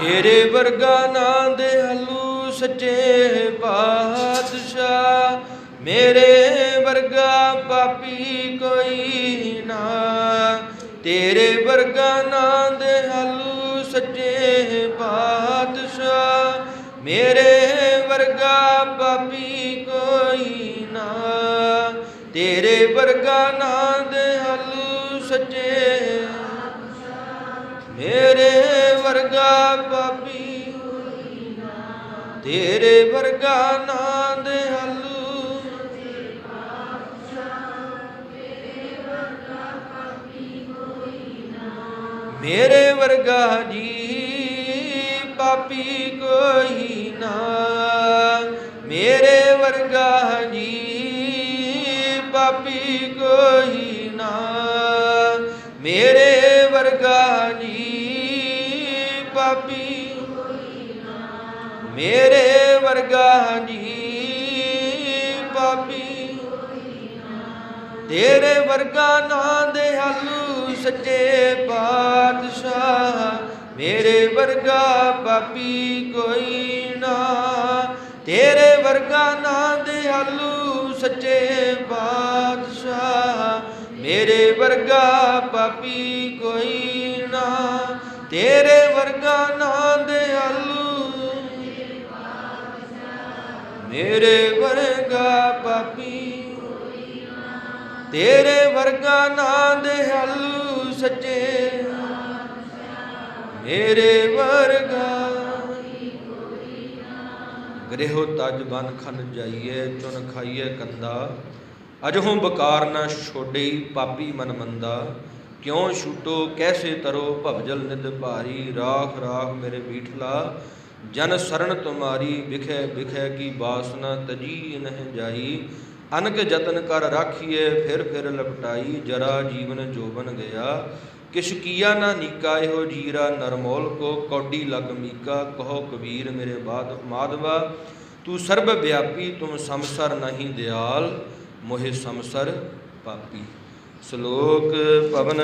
ਤੇਰੇ ਵਰਗਾ ਨਾਂ ਦੇ ਹਲੂ ਸੱਚੇ ਪਾਤਸ਼ਾਹ। ਮੇਰੇ ਵਰਗਾ ਪਾਪੀ ਕੋਈ ਨਾ। ਤੇਰੇ ਵਰਗਾ ਨਾਂ ਦੇ ਹਲੂ ਸੱਚੇ ਪਾਤਸ਼ਾਹ। ਮੇਰੇ ਵਰਗਾ ਪਾਪੀ ਕੋਈ ਨਾ। ਤੇਰੇ ਵਰਗਾ ਨਾਂ ਦੇ ਹਲੂ ਸੱਚੇ। ਮੇਰੇ ਵਰਗਾ ਪਾਪੀ ਤੇਰੇ ਵਰਗਾ ਨਾਂ ਦੇ ਹਲੂ। ਮੇਰੇ ਵਰਗਾ ਜੀ ਪਾਪੀ ਕੋਈ ਨਾ। ਮੇਰੇ ਵਰਗਾ ਜੀ ਪਾਪੀ ਕੋਈ ਨਾ। ਮੇਰੇ ਵਰਗਾ ਜੀ ਪਾਪੀ ਮੇਰੇ ਵਰਗਾ ਜੀ ਪਾਪੀ ਤੇਰੇ ਵਰਗਾ ਨਾਂ ਦੇ ਹਲੂ ਸੱਚੇ ਬਾਦਸ਼ਾਹ ਮੇਰੇ ਵਰਗਾ ਪਾਪੀ ਕੋਈ ਨਾ ਤੇਰੇ ਵਰਗਾ ਨਾਂ ਦੇ ਹਲੂ ਸੱਚੇ ਬਾਦਸ਼ਾਹ ਮੇਰੇ ਵਰਗਾ ਪਾਪੀ ਕੋਈ ਨਾ ਤੇਰੇ ਵਰਗਾ ਨਾਂ ਦੇ ਆਲੂ ਮੇਰੇ ਵਰਗਾ ਪਾਪੀ। ਤੇਰੇ ਵਰਗਾ ਨਾਂ ਦੇ ਆਲੂ ਸੱਚੇ। ਮੇਰੇ ਵਰਗਾ। ਗ੍ਰਹਿ ਤਜ ਬਨ ਖਨ ਜਾਈਏ ਚੁਨ ਖਾਈਏ ਕੰਦਾ। ਅਜਹੋਂ ਬਕਾਰ ਨਾ ਛੋੜਈ ਪਾਪੀ ਮਨ ਮੰਦਾ। ਕਿਉਂ ਛੂਟੋ, ਕੈਸੇ ਤਰੋ? ਭਵਜਲ ਨਿਦ ਭਾਰੀ, ਰਾਖ ਰਾਖ ਮੇਰੇ ਬੀਠਲਾ ਜਨ ਸਰਣ ਤੁਮਾਰੀ, ਵਿਖੇ ਵਿਖੇ ਕੀ ਬਾਸਨਾ ਤਜੀ ਨਹਿ ਜਾਈ। ਅਨਕ ਜਤਨ ਕਰ ਰਾਖੀਏ ਫਿਰ ਫਿਰ ਲਪਟਾਈ, ਜਰਾ ਜੀਵਨ ਜੋਬਨ ਗਿਆ। ਕਿਛ ਕੀਆ ਨਾ ਨੀਕਾ, ਇਹੋ ਜੀਰਾ ਨਰਮੋਲ ਕੋ। ਕੌਡੀ ਲਗ ਮੀਕਾ, ਕਹੋ ਕਬੀਰ ਮੇਰੇ ਬਾਦ ਮਾਧਵਾ। ਤੂੰ ਸਰਬ ਵਿਆਪੀ, ਤੁਮ ਸਮਸਰ ਨਹੀਂ ਦਿਆਲ। ਮੋਹਿ ਸਮਸਰ ਪਾਪੀ। ਸ਼ਲੋਕ ਪਵਨ